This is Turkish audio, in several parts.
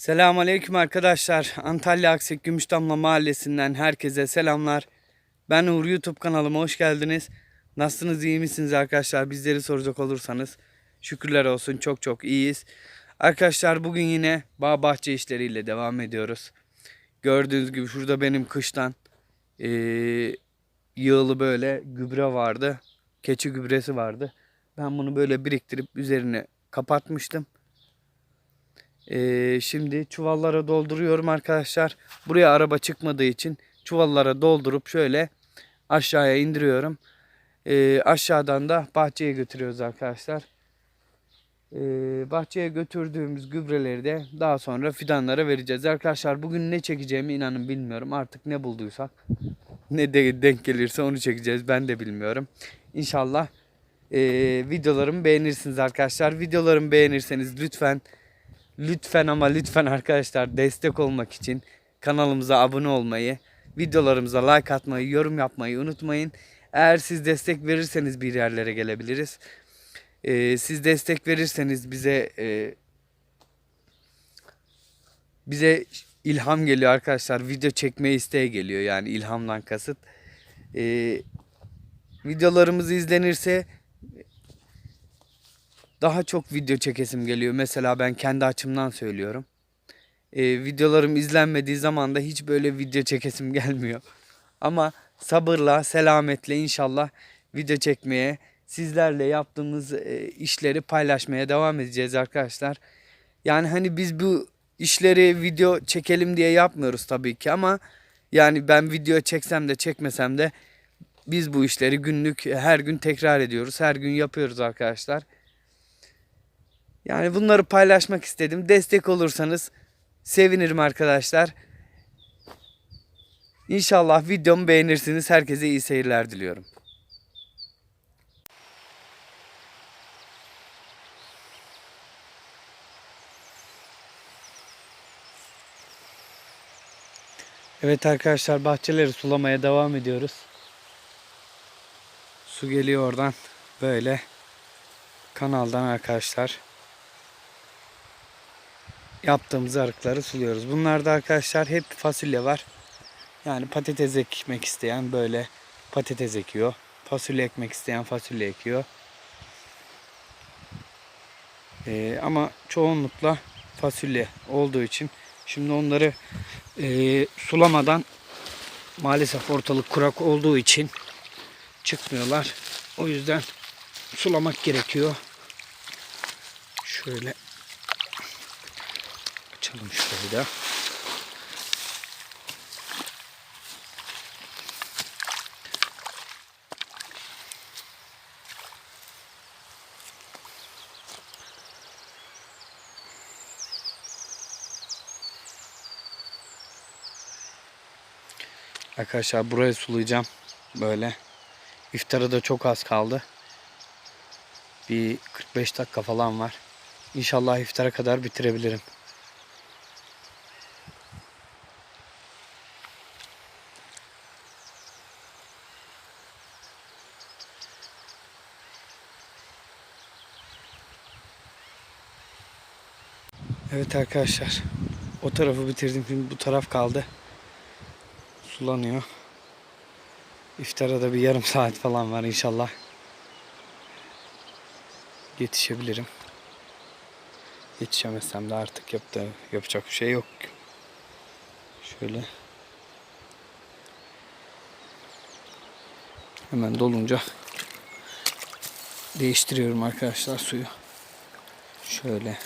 Selamünaleyküm arkadaşlar. Antalya Aksek Gümüşdamla Mahallesi'nden herkese selamlar. Ben Uğur YouTube kanalıma hoş geldiniz. Nasılsınız iyi misiniz arkadaşlar? Bizleri soracak olursanız şükürler olsun çok çok iyiyiz. Arkadaşlar bugün yine bağ bahçe işleriyle devam ediyoruz. Gördüğünüz gibi şurada benim kıştan eee yığılı böyle gübre vardı. Keçi gübresi vardı. Ben bunu böyle biriktirip üzerine kapatmıştım. Ee, şimdi çuvallara dolduruyorum arkadaşlar. Buraya araba çıkmadığı için çuvallara doldurup şöyle aşağıya indiriyorum. Ee, aşağıdan da bahçeye götürüyoruz arkadaşlar. Ee, bahçeye götürdüğümüz gübreleri de daha sonra fidanlara vereceğiz. Arkadaşlar bugün ne çekeceğimi inanın bilmiyorum. Artık ne bulduysak ne de denk gelirse onu çekeceğiz. Ben de bilmiyorum. İnşallah ee, videolarımı beğenirsiniz arkadaşlar. Videolarımı beğenirseniz lütfen Lütfen ama lütfen arkadaşlar destek olmak için kanalımıza abone olmayı, videolarımıza like atmayı, yorum yapmayı unutmayın. Eğer siz destek verirseniz bir yerlere gelebiliriz. Ee, siz destek verirseniz bize e, bize ilham geliyor arkadaşlar. Video çekme isteği geliyor yani ilhamdan kasıt. Ee, videolarımız izlenirse daha çok video çekesim geliyor. Mesela ben kendi açımdan söylüyorum. Ee, videolarım izlenmediği zaman da hiç böyle video çekesim gelmiyor. Ama sabırla, selametle inşallah video çekmeye, sizlerle yaptığımız e, işleri paylaşmaya devam edeceğiz arkadaşlar. Yani hani biz bu işleri video çekelim diye yapmıyoruz tabii ki ama yani ben video çeksem de çekmesem de biz bu işleri günlük her gün tekrar ediyoruz. Her gün yapıyoruz arkadaşlar. Yani bunları paylaşmak istedim. Destek olursanız sevinirim arkadaşlar. İnşallah videomu beğenirsiniz. Herkese iyi seyirler diliyorum. Evet arkadaşlar bahçeleri sulamaya devam ediyoruz. Su geliyor oradan böyle kanaldan arkadaşlar yaptığımız arıkları suluyoruz. Bunlarda arkadaşlar hep fasulye var. Yani patates ekmek isteyen böyle patates ekiyor. Fasulye ekmek isteyen fasulye ekiyor. Ee, ama çoğunlukla fasulye olduğu için şimdi onları e, sulamadan maalesef ortalık kurak olduğu için çıkmıyorlar. O yüzden sulamak gerekiyor. Şöyle açalım şurayı da. Arkadaşlar burayı sulayacağım. Böyle. İftara da çok az kaldı. Bir 45 dakika falan var. İnşallah iftara kadar bitirebilirim. Evet arkadaşlar. O tarafı bitirdim. Şimdi bu taraf kaldı. Sulanıyor. İftara da bir yarım saat falan var inşallah. Yetişebilirim. Yetişemezsem de artık yaptı, yapacak bir şey yok. Şöyle. Hemen dolunca değiştiriyorum arkadaşlar suyu. Şöyle.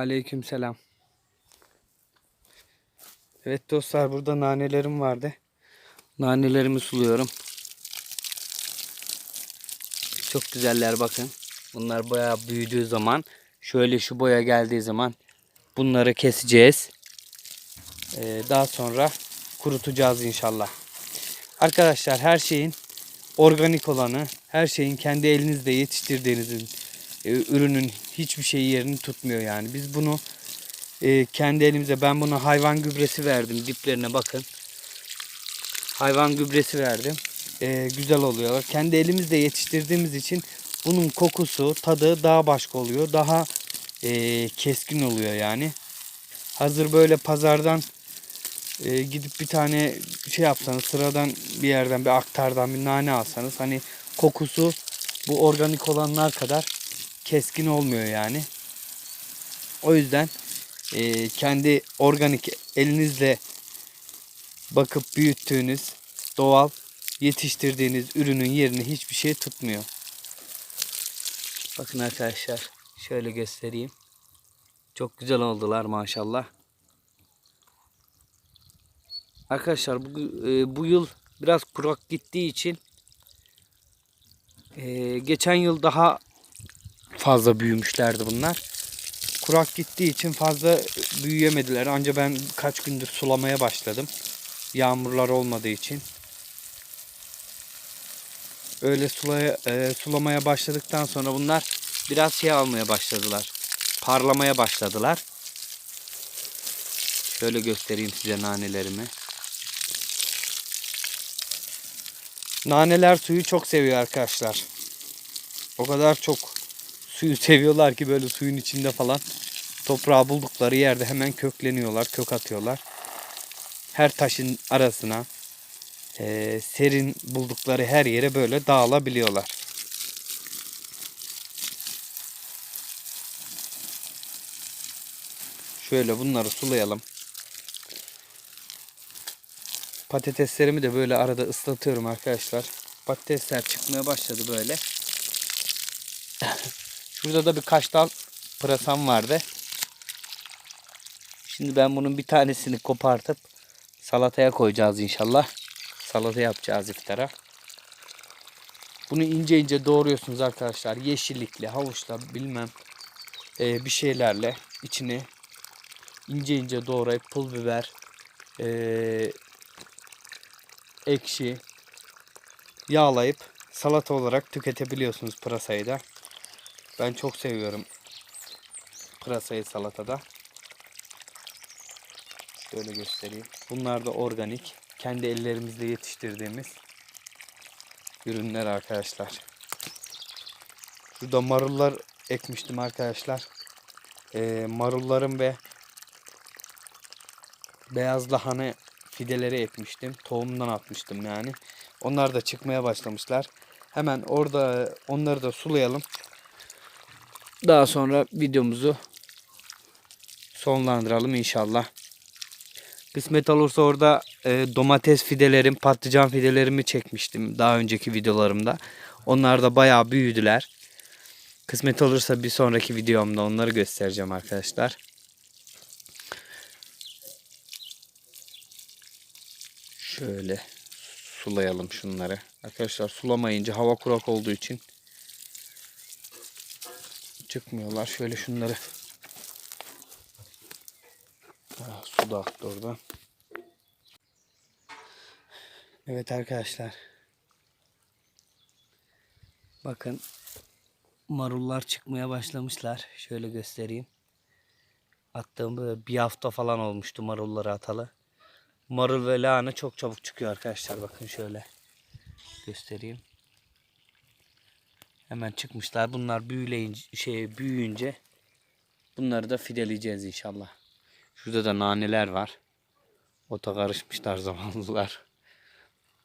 Aleykümselam. Evet dostlar burada nanelerim vardı. Nanelerimi suluyorum. Çok güzeller bakın. Bunlar bayağı büyüdüğü zaman şöyle şu boya geldiği zaman bunları keseceğiz. Ee, daha sonra kurutacağız inşallah. Arkadaşlar her şeyin organik olanı, her şeyin kendi elinizde yetiştirdiğinizin e, ürünün hiçbir şeyi yerini tutmuyor yani. Biz bunu e, kendi elimize ben buna hayvan gübresi verdim. Diplerine bakın. Hayvan gübresi verdim. E, güzel oluyor. Kendi elimizde yetiştirdiğimiz için bunun kokusu, tadı daha başka oluyor. Daha e, keskin oluyor yani. Hazır böyle pazardan e, gidip bir tane şey yapsanız sıradan bir yerden bir aktardan bir nane alsanız hani kokusu bu organik olanlar kadar keskin olmuyor yani. O yüzden e, kendi organik elinizle bakıp büyüttüğünüz doğal yetiştirdiğiniz ürünün yerini hiçbir şey tutmuyor. Bakın arkadaşlar şöyle göstereyim. Çok güzel oldular maşallah. Arkadaşlar bu, e, bu yıl biraz kurak gittiği için e, geçen yıl daha fazla büyümüşlerdi bunlar. Kurak gittiği için fazla büyüyemediler. Ancak ben kaç gündür sulamaya başladım. Yağmurlar olmadığı için. Öyle sulaya, e, sulamaya başladıktan sonra bunlar biraz şey almaya başladılar. Parlamaya başladılar. Şöyle göstereyim size nanelerimi. Naneler suyu çok seviyor arkadaşlar. O kadar çok suyu seviyorlar ki böyle suyun içinde falan toprağı buldukları yerde hemen kökleniyorlar, kök atıyorlar. Her taşın arasına e, serin buldukları her yere böyle dağılabiliyorlar. Şöyle bunları sulayalım. Patateslerimi de böyle arada ıslatıyorum arkadaşlar. Patatesler çıkmaya başladı böyle. Şurada da birkaç dal pırasam vardı. Şimdi ben bunun bir tanesini kopartıp salataya koyacağız inşallah. Salata yapacağız iftara. Bunu ince ince doğruyorsunuz arkadaşlar. Yeşillikle, havuçla bilmem e, bir şeylerle içini ince ince doğrayıp pul biber, e, ekşi yağlayıp salata olarak tüketebiliyorsunuz pırasayı da. Ben çok seviyorum pırasayı salatada. Şöyle göstereyim. Bunlar da organik. Kendi ellerimizle yetiştirdiğimiz ürünler arkadaşlar. Şurada marullar ekmiştim arkadaşlar. Ee, marullarım ve beyaz lahana fideleri ekmiştim. Tohumdan atmıştım yani. Onlar da çıkmaya başlamışlar. Hemen orada onları da sulayalım. Daha sonra videomuzu sonlandıralım inşallah. Kısmet olursa orada e, domates fidelerim, patlıcan fidelerimi çekmiştim daha önceki videolarımda. Onlar da bayağı büyüdüler. Kısmet olursa bir sonraki videomda onları göstereceğim arkadaşlar. Şöyle sulayalım şunları. Arkadaşlar sulamayınca hava kurak olduğu için çıkmıyorlar. Şöyle şunları Ah, su da aktı oradan. Evet arkadaşlar. Bakın marullar çıkmaya başlamışlar. Şöyle göstereyim. Attığım bir hafta falan olmuştu marulları atalı. Marul ve lahana çok çabuk çıkıyor arkadaşlar. Bakın şöyle göstereyim. Hemen çıkmışlar. Bunlar büyüleyince, şey büyüyünce bunları da fideleyeceğiz inşallah. Şurada da naneler var. Ota karışmışlar zamanlılar.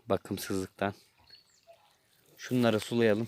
Bakımsızlıktan. Şunları sulayalım.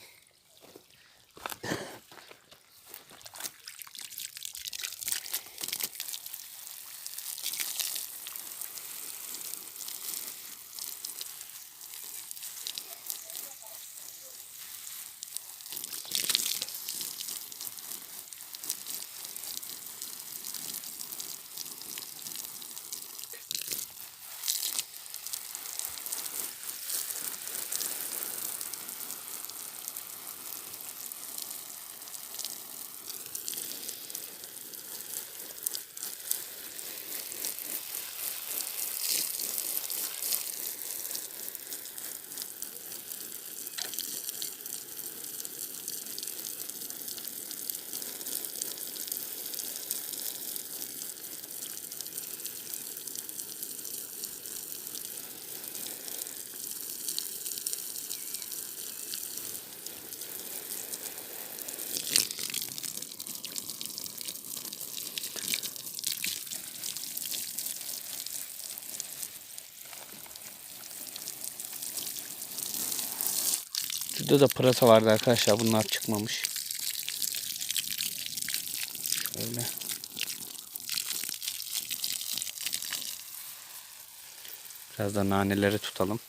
Şurada da pırasa vardı arkadaşlar. Bunlar çıkmamış. Şöyle. Biraz da naneleri tutalım.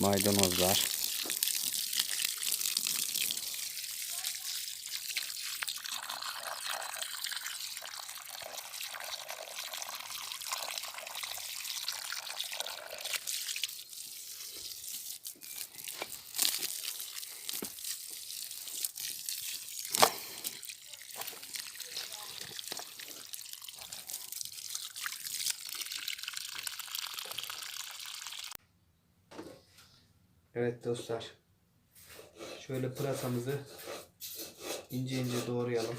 Maydanozlar. Evet dostlar. Şöyle pırasamızı ince ince doğrayalım.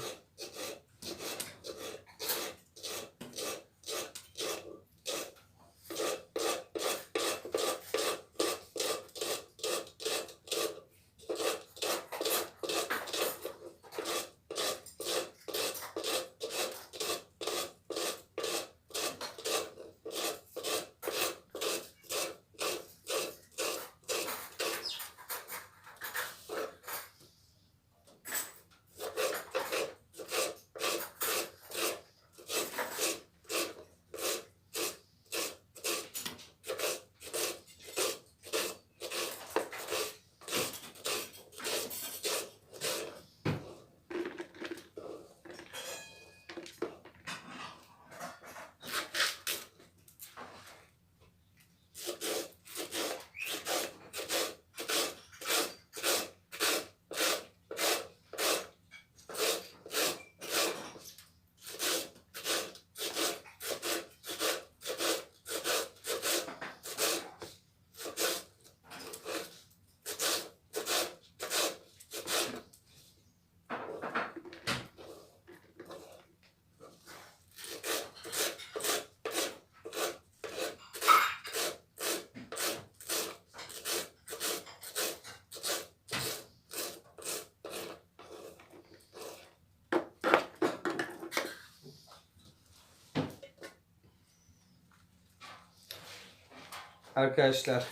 Arkadaşlar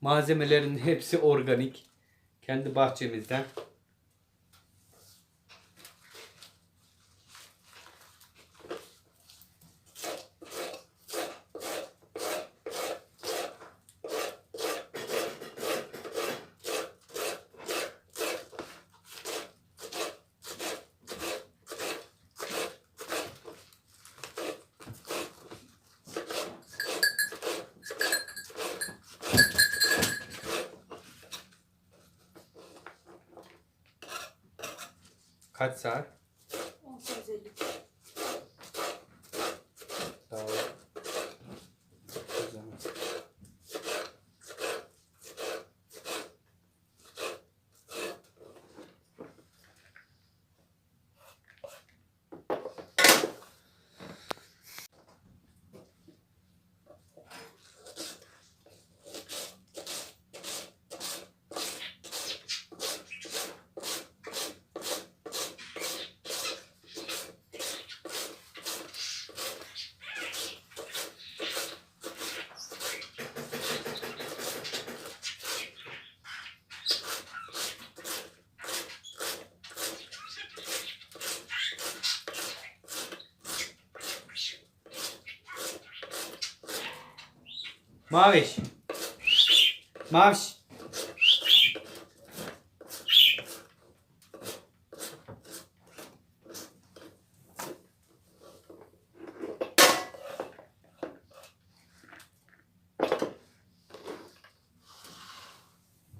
malzemelerin hepsi organik. Kendi bahçemizden. Kaç Maviş. Maviş.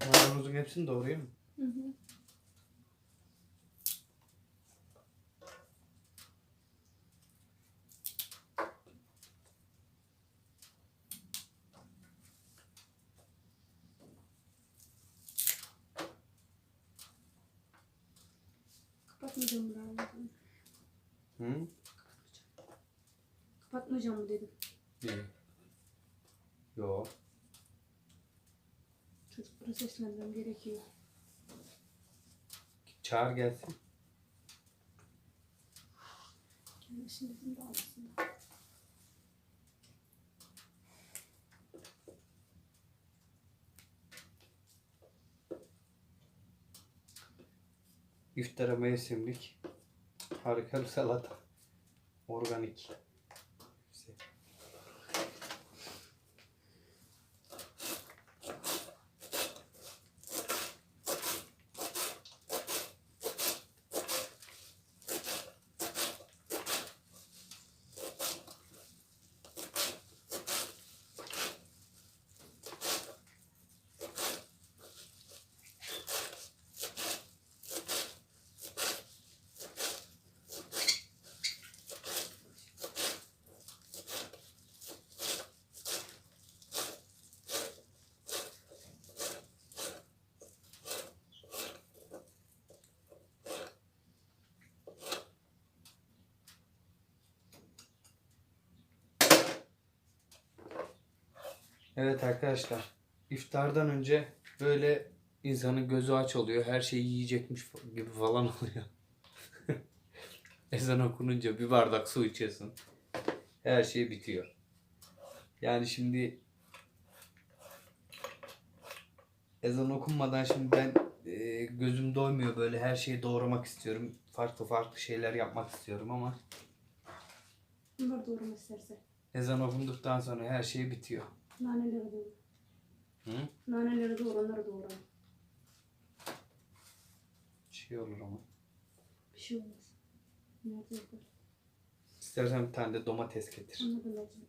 Maydanozun hepsini doğruyor mu? Hı hı. Bir. Yok. Çocukları seslenmem gerekiyor. Çağır gelsin. Kendisi bizim de alsın. İftara mevsimlik harika bir salata. Organik. Evet arkadaşlar. iftardan önce böyle insanın gözü aç oluyor. Her şeyi yiyecekmiş gibi falan oluyor. Ezan okununca bir bardak su içiyorsun. Her şey bitiyor. Yani şimdi ezan okunmadan şimdi ben e, gözüm doymuyor böyle her şeyi doğramak istiyorum. Farklı farklı şeyler yapmak istiyorum ama Bunlar doğrama isterse. ezan okunduktan sonra her şey bitiyor. Naneleri doğru. Hı? Naneleri doğru, onları doğru. Şey olur ama. Bir şey olmaz. Nerede yapar? İstersen bir tane de domates getir. Da lazım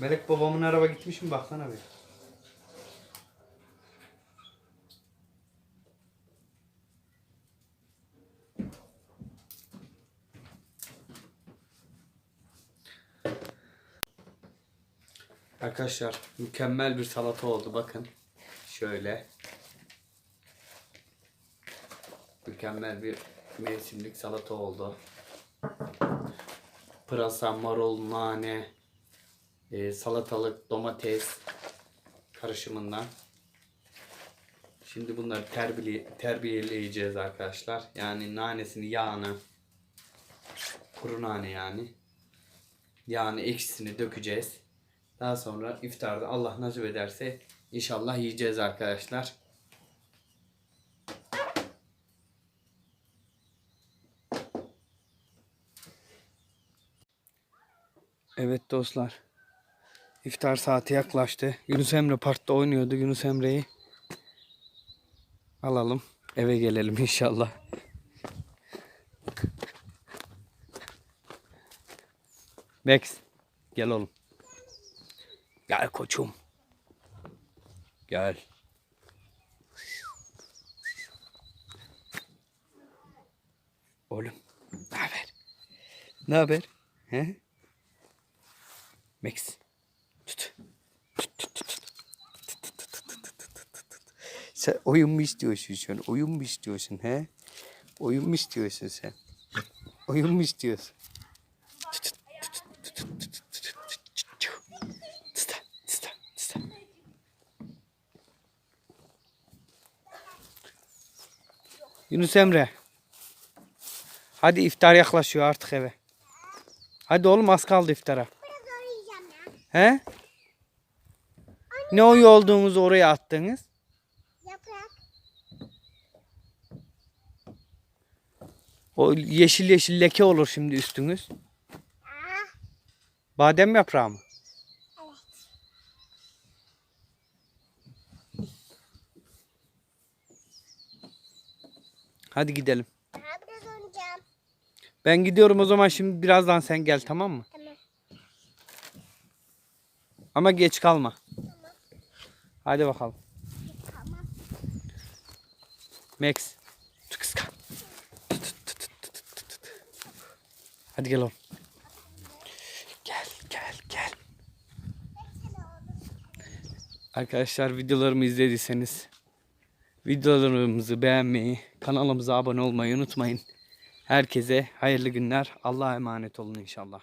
Melek babamın araba gitmiş mi baksana bir. Arkadaşlar mükemmel bir salata oldu bakın. Şöyle. Mükemmel bir mevsimlik salata oldu. Pırasa, marul, nane, e, salatalık, domates karışımından. Şimdi bunları terbiyeli, terbiyeleyeceğiz arkadaşlar. Yani nanesini, yağını, kuru nane yani. Yağını, ekşisini dökeceğiz. Daha sonra iftarda Allah nasip ederse inşallah yiyeceğiz arkadaşlar. Evet dostlar. İftar saati yaklaştı. Yunus Emre parkta oynuyordu. Yunus Emre'yi alalım. Eve gelelim inşallah. Max gel oğlum. Gel koçum. Gel. Oğlum ne haber? Ne haber? He? Max. Sen oyun mu istiyorsun sen? Oyun mu istiyorsun he? Oyun mu istiyorsun sen? Oyun mu istiyorsun? Yunus Emre. Hadi iftar yaklaşıyor artık eve. Hadi oğlum az kaldı iftara. He? Ne oyu olduğunuzu oraya attınız? O yeşil yeşil leke olur şimdi üstünüz. Badem yaprağı mı? evet. Hadi gidelim. Daha biraz oynayacağım. Ben gidiyorum o zaman şimdi birazdan sen gel tamam mı? Tamam. Ama geç kalma. Hadi bakalım. Tamam. Max. Hadi gel oğlum. Gel gel gel. Arkadaşlar videolarımı izlediyseniz videolarımızı beğenmeyi, kanalımıza abone olmayı unutmayın. Herkese hayırlı günler. Allah'a emanet olun inşallah.